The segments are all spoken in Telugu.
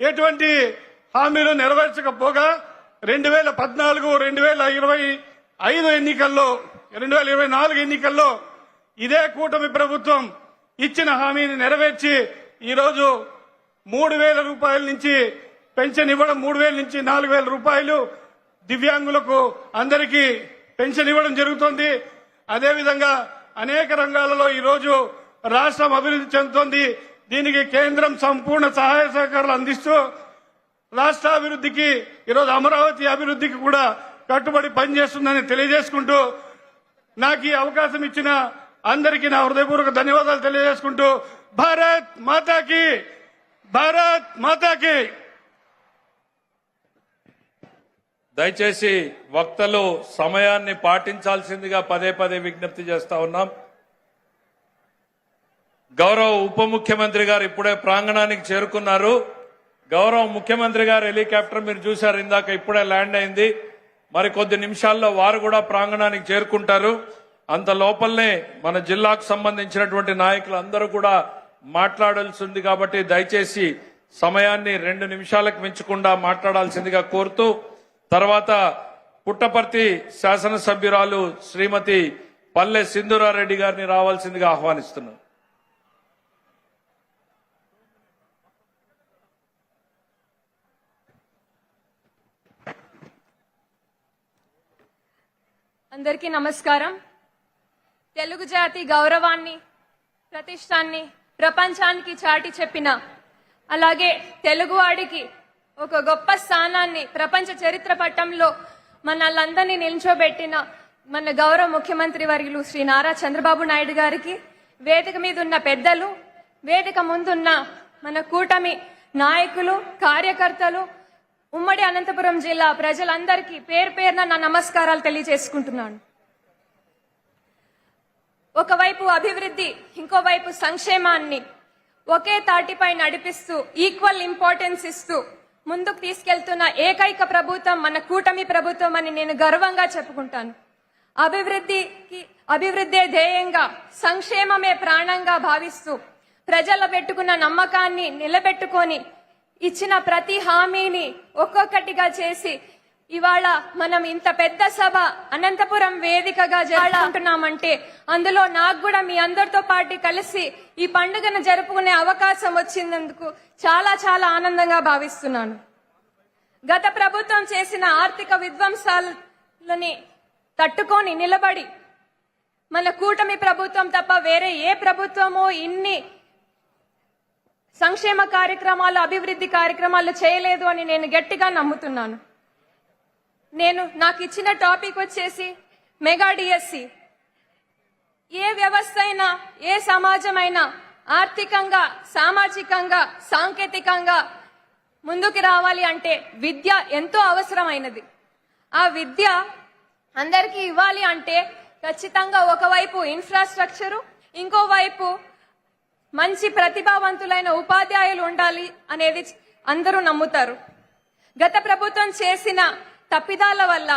ఎటువంటి హామీలు నెరవేర్చకపోగా రెండు వేల పద్నాలుగు రెండు వేల ఇరవై ఐదు ఎన్నికల్లో రెండు వేల ఇరవై నాలుగు ఎన్నికల్లో ఇదే కూటమి ప్రభుత్వం ఇచ్చిన హామీని నెరవేర్చి ఈరోజు మూడు వేల రూపాయల నుంచి పెన్షన్ ఇవ్వడం మూడు వేల నుంచి నాలుగు వేల రూపాయలు దివ్యాంగులకు అందరికీ పెన్షన్ ఇవ్వడం జరుగుతోంది. అదేవిధంగా అనేక రంగాలలో ఈరోజు రాష్ట్రం అభివృద్ధి చెందుతోంది. దీనికి కేంద్రం సంపూర్ణ సహాయ సహకారాలు అందిస్తూ రాష్ట్ర అభివృద్ధికి ఈరోజు అమరావతి అభివృద్ధికి కూడా కట్టుబడి పనిచేస్తుందని తెలియజేసుకుంటూ నాకు ఈ అవకాశం ఇచ్చిన అందరికీ నా హృదయపూర్వక ధన్యవాదాలు తెలియజేసుకుంటూ భారత్ మాతాకి భారత్ మాతాకి. దయచేసి వక్తలు సమయాన్ని పాటించాల్సిందిగా పదే పదే విజ్ఞప్తి చేస్తా ఉన్నాం. గౌరవ ఉప ముఖ్యమంత్రి గారు ఇప్పుడే ప్రాంగణానికి చేరుకున్నారు. గౌరవ ముఖ్యమంత్రి గారు హెలికాప్టర్ మీరు చూశారు ఇందాక ఇప్పుడే ల్యాండ్ అయింది. మరి కొద్ది నిమిషాల్లో వారు కూడా ప్రాంగణానికి చేరుకుంటారు. అంత లోపలనే మన జిల్లాకు సంబంధించినటువంటి నాయకులు అందరూ కూడా మాట్లాడాల్సి ఉంది కాబట్టి దయచేసి సమయాన్ని రెండు నిమిషాలకు మించకుండా మాట్లాడాల్సిందిగా కోరుతూ తర్వాత పుట్టపర్తి శాసనసభ్యురాలు శ్రీమతి పల్లె సింధురారెడ్డి గారిని రావాల్సిందిగా ఆహ్వానిస్తున్నాను. అందరికీ నమస్కారం. తెలుగు జాతి గౌరవాన్ని ప్రతిష్టాన్ని ప్రపంచానికి చాటి చెప్పిన అలాగే తెలుగువాడికి ఒక గొప్ప స్థానాన్ని ప్రపంచ చరిత్ర పట్టంలో మనల్లందరినీ నిల్చోబెట్టిన మన గౌరవ ముఖ్యమంత్రి వర్యులు శ్రీ నారా చంద్రబాబు నాయుడు గారికి వేదిక మీద ఉన్న పెద్దలు వేదిక ముందున్న మన కూటమి నాయకులు కార్యకర్తలు ఉమ్మడి అనంతపురం జిల్లా ప్రజలందరికీ పేరు పేరున నా నమస్కారాలు తెలియజేసుకుంటున్నాను. ఒకవైపు అభివృద్ధి ఇంకోవైపు సంక్షేమాన్ని ఒకే తాటిపై నడిపిస్తూ ఈక్వల్ ఇంపార్టెన్స్ ఇస్తూ ముందుకు తీసుకెళ్తున్న ఏకైక ప్రభుత్వం మన కూటమి ప్రభుత్వం అని నేను గర్వంగా చెప్పుకుంటాను. అభివృద్ధికి అభివృద్ధే ధ్యేయంగా సంక్షేమమే ప్రాణంగా భావిస్తూ ప్రజల పెట్టుకున్న నమ్మకాన్ని నిలబెట్టుకొని ఇచ్చిన ప్రతి హామీని ఒక్కొక్కటిగా చేసి ఇవాళ మనం ఇంత పెద్ద సభ అనంతపురం వేదికగా జరుపుకుంటున్నామంటే అందులో నాకు కూడా మీ అందరితో పాటు కలిసి ఈ పండుగను జరుపుకునే అవకాశం వచ్చినందుకు చాలా చాలా ఆనందంగా భావిస్తున్నాను. గత ప్రభుత్వం చేసిన ఆర్థిక విధ్వంసాలని తట్టుకొని నిలబడి మన కూటమి ప్రభుత్వం తప్ప వేరే ఏ ప్రభుత్వమో ఇన్ని సంక్షేమ కార్యక్రమాలు అభివృద్ధి కార్యక్రమాలు చేయలేదు అని నేను గట్టిగా నమ్ముతున్నాను. నేను నాకు ఇచ్చిన టాపిక్ వచ్చేసి మెగా డిఎస్సి ఏ వ్యవస్థ అయినా ఏ సమాజమైనా ఆర్థికంగా సామాజికంగా సాంకేతికంగా ముందుకు రావాలి అంటే విద్య ఎంతో అవసరమైనది. ఆ విద్య అందరికీ ఇవ్వాలి అంటే ఖచ్చితంగా ఒకవైపు ఇన్ఫ్రాస్ట్రక్చరు ఇంకోవైపు మంచి ప్రతిభావంతులైన ఉపాధ్యాయులు ఉండాలి అనేది అందరూ నమ్ముతారు. గత ప్రభుత్వం చేసిన తప్పిదాల వల్ల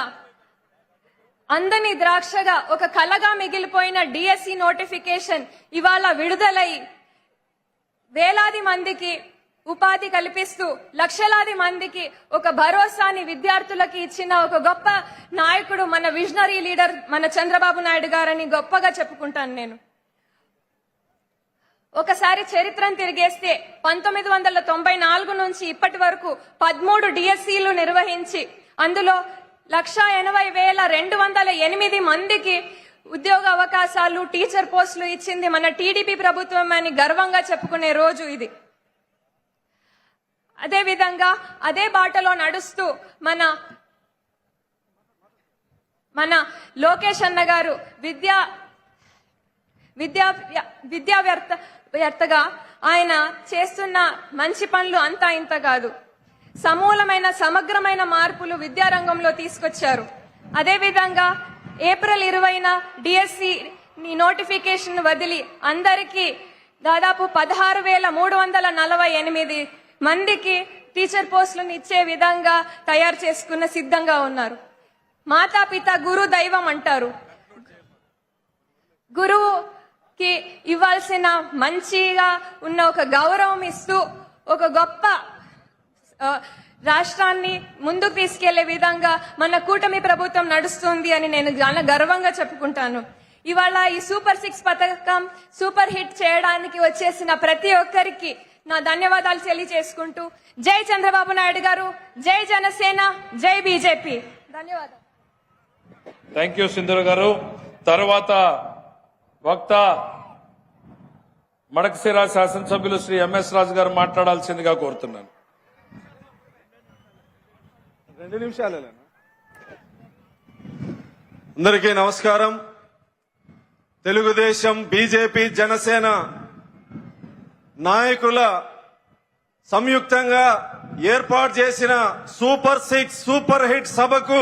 అందని ద్రాక్షగా ఒక కలగా మిగిలిపోయిన డిఎస్సి నోటిఫికేషన్ ఇవాళ విడుదలై వేలాది మందికి ఉపాధి కల్పిస్తూ లక్షలాది మందికి ఒక భరోసాని విద్యార్థులకి ఇచ్చిన ఒక గొప్ప నాయకుడు మన విజనరీ లీడర్ మన చంద్రబాబు నాయుడు గారని గొప్పగా చెప్పుకుంటాను నేను. ఒకసారి చరిత్రను తిరిగేస్తే పంతొమ్మిది వందల తొంభై నాలుగు నుంచి ఇప్పటి వరకు పదమూడు డిఎస్సీలు నిర్వహించి అందులో లక్ష ఎనభై వేల రెండు వందల ఎనిమిది మందికి ఉద్యోగ అవకాశాలు టీచర్ పోస్టులు ఇచ్చింది మన టీడీపీ ప్రభుత్వం అని గర్వంగా చెప్పుకునే రోజు ఇది. అదే విధంగా అదే బాటలో నడుస్తూ మన మన లోకేష్ అన్న గారు విద్యా విద్యా విద్యా వ్యర్థ వ్యర్థగా ఆయన చేస్తున్న మంచి పనులు అంతా ఇంత కాదు. సమూలమైన సమగ్రమైన మార్పులు విద్యారంగంలో తీసుకొచ్చారు. అదేవిధంగా ఏప్రిల్ ఇరవైన డిఎస్సి నోటిఫికేషన్ వదిలి అందరికీ దాదాపు పదహారు వేల మూడు వందల నలభై ఎనిమిది మందికి టీచర్ పోస్టులను ఇచ్చే విధంగా తయారు చేసుకున్న సిద్ధంగా ఉన్నారు. మాతాపిత గురు దైవం అంటారు. గురువు కి ఇవ్వాల్సిన మంచిగా ఉన్న ఒక గౌరవం ఇస్తూ ఒక గొప్ప రాష్ట్రాన్ని ముందుకు తీసుకెళ్ళే విధంగా మన కూటమి ప్రభుత్వం నడుస్తుంది అని నేను చాలా గర్వంగా చెప్పుకుంటాను. ఇవాళ ఈ సూపర్ సిక్స్ పథకం సూపర్ హిట్ చేయడానికి వచ్చేసిన ప్రతి ఒక్కరికి నా ధన్యవాదాలు తెలియజేసుకుంటూ జై చంద్రబాబు నాయుడు గారు జై జనసేన జై బీజేపీ. ధన్యవాదాలు. థ్యాంక్ యూ సింధూర్ గారు. తర్వాత వక్త మడకశిరా శాసనసభ్యులు శ్రీ ఎంఎస్ రాజు గారు మాట్లాడాల్సిందిగా కోరుతున్నాను. రెండు నిమిషాలు అందరికీ నమస్కారం. తెలుగుదేశం బీజేపీ జనసేన నాయకుల సంయుక్తంగా ఏర్పాటు చేసిన సూపర్ సిక్స్ సూపర్ హిట్ సభకు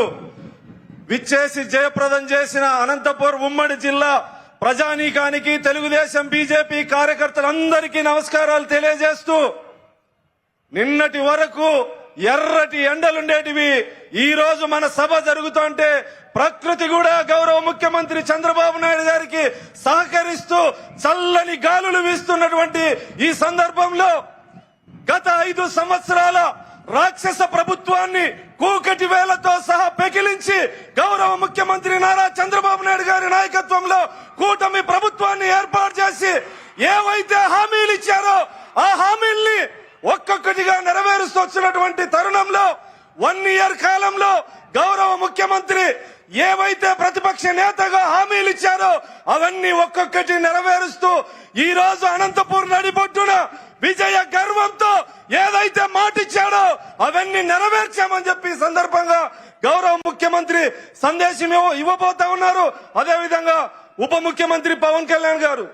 విచ్చేసి జయప్రదం చేసిన అనంతపూర్ ఉమ్మడి జిల్లా ప్రజానీకానికి తెలుగుదేశం బీజేపీ కార్యకర్తలందరికీ నమస్కారాలు తెలియజేస్తూ నిన్నటి వరకు ఎర్రటి ఎండలుండేటివి. ఈ రోజు మన సభ జరుగుతుంటే ప్రకృతి కూడా గౌరవ ముఖ్యమంత్రి చంద్రబాబు నాయుడు గారికి సహకరిస్తూ చల్లని గాలులు వీస్తున్నటువంటి ఈ సందర్భంలో గత ఐదు సంవత్సరాల రాక్షస ప్రభుత్వాన్ని కూకటి వేలతో సహా పెకిలించి గౌరవ ముఖ్యమంత్రి నారా చంద్రబాబు నాయుడు గారి నాయకత్వంలో కూటమి ప్రభుత్వాన్ని ఏర్పాటు చేసి ఏవైతే హామీలు ఇచ్చారో ఆ హామీల్ని ఒక్కొక్కటిగా నెరవేరుస్తూ వచ్చినటువంటి తరుణంలో వన్ ఇయర్ కాలంలో గౌరవ ముఖ్యమంత్రి ఏవైతే ప్రతిపక్ష నేతగా హామీలు ఇచ్చారో అవన్నీ ఒక్కొక్కటి నెరవేరుస్తూ ఈ రోజు అనంతపూర్ నడిపొట్టున విజయ గర్వంతో అవన్నీ నెరవేర్చామని చెప్పి సందర్భంగా గౌరవ ముఖ్యమంత్రి సందేశం ఇవ్వబోతా ఉన్నారు. అదేవిధంగా ఉప ముఖ్యమంత్రి పవన్ కళ్యాణ్ గారు.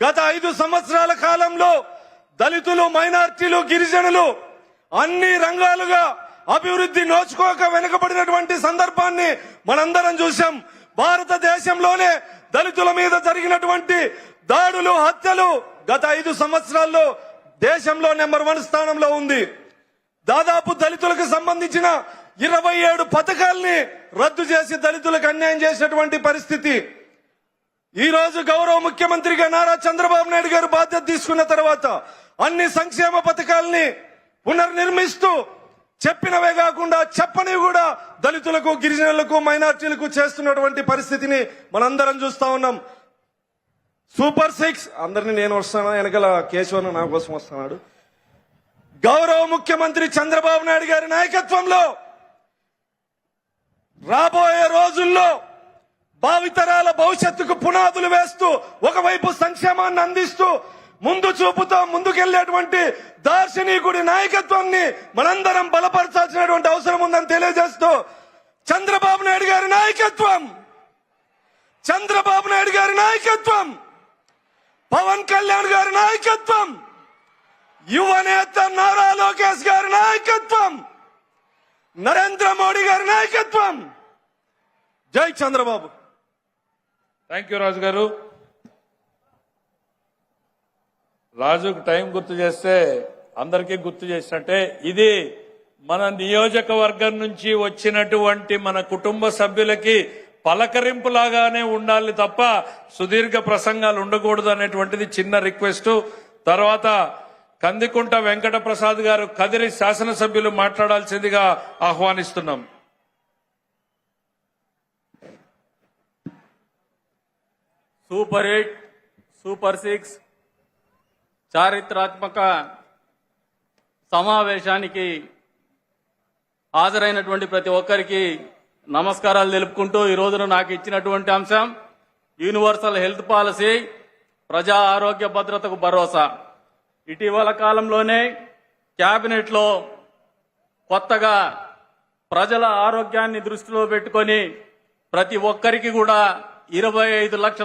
గత ఐదు సంవత్సరాల కాలంలో దళితులు మైనార్టీలు గిరిజనులు అన్ని రంగాలుగా అభివృద్ధి నోచుకోక వెనుకబడినటువంటి సందర్భాన్ని మనందరం చూశాం. భారతదేశంలోనే దళితుల మీద జరిగినటువంటి దాడులు హత్యలు గత ఐదు సంవత్సరాల్లో దేశంలో నెంబర్ వన్ స్థానంలో ఉంది. దాదాపు దళితులకు సంబంధించిన ఇరవై ఏడు పథకాల్ని రద్దు చేసి దళితులకు అన్యాయం చేసినటువంటి పరిస్థితి. ఈ రోజు గౌరవ ముఖ్యమంత్రిగా నారా చంద్రబాబు నాయుడు గారు బాధ్యత తీసుకున్న తర్వాత అన్ని సంక్షేమ పథకాల్ని పునర్నిర్మిస్తూ చెప్పినవే కాకుండా చెప్పనివి కూడా దళితులకు గిరిజనులకు మైనార్టీలకు చేస్తున్నటువంటి పరిస్థితిని మనందరం చూస్తా ఉన్నాం. Super six. అందరిని నేను వస్తాను? వెనకాల కేశవన్ నా కోసం వస్తున్నాడు. గౌరవ ముఖ్యమంత్రి చంద్రబాబు నాయుడు గారి నాయకత్వంలో రాబోయే రోజుల్లో భావితరాల భవిష్యత్తుకు పునాదులు వేస్తూ ఒకవైపు సంక్షేమాన్ని అందిస్తూ ముందు చూపుతో ముందుకెళ్ళేటువంటి దార్శనికుడి నాయకత్వాన్ని మనందరం బలపరచాల్సినటువంటి అవసరం ఉందని తెలియజేస్తూ చంద్రబాబు నాయుడు గారి నాయకత్వం! చంద్రబాబు నాయుడు గారి నాయకత్వం! పవన్ కళ్యాణ్ గారి నాయకత్వం! యువనేత నారా లోకేష్ గారి నాయకత్వం. నరేంద్ర మోడీ గారి నాయకత్వం. జై చంద్రబాబు. థ్యాంక్ యూ రాజు గారు. రాజుకు టైం గుర్తు చేస్తే అందరికీ గుర్తు చేసినట్టే ఇది మన నియోజకవర్గం నుంచి వచ్చినటువంటి మన కుటుంబ సభ్యులకి పలకరింపులాగానే ఉండాలి తప్ప సుదీర్ఘ ప్రసంగాలు ఉండకూడదు అనేటువంటిది చిన్న రిక్వెస్ట్. తర్వాత కందికుంట వెంకట ప్రసాద్ గారు కదిరి శాసనసభ్యులు మాట్లాడాల్సిందిగా ఆహ్వానిస్తున్నాం. సూపర్ ఎయిట్ సూపర్ సిక్స్ చారిత్రాత్మక సమావేశానికి హాజరైనటువంటి ప్రతి ఒక్కరికి నమస్కారాలు తెలుపుకుంటూ ఈ రోజున నాకు ఇచ్చినటువంటి అంశం యూనివర్సల్ హెల్త్ పాలసీ ప్రజా ఆరోగ్య భద్రతకు భరోసా. ఇటీవల కాలంలోనే క్యాబినెట్లో కొత్తగా ప్రజల ఆరోగ్యాన్ని దృష్టిలో పెట్టుకొని ప్రతి ఒక్కరికి కూడా ఇరవై ఐదు లక్షల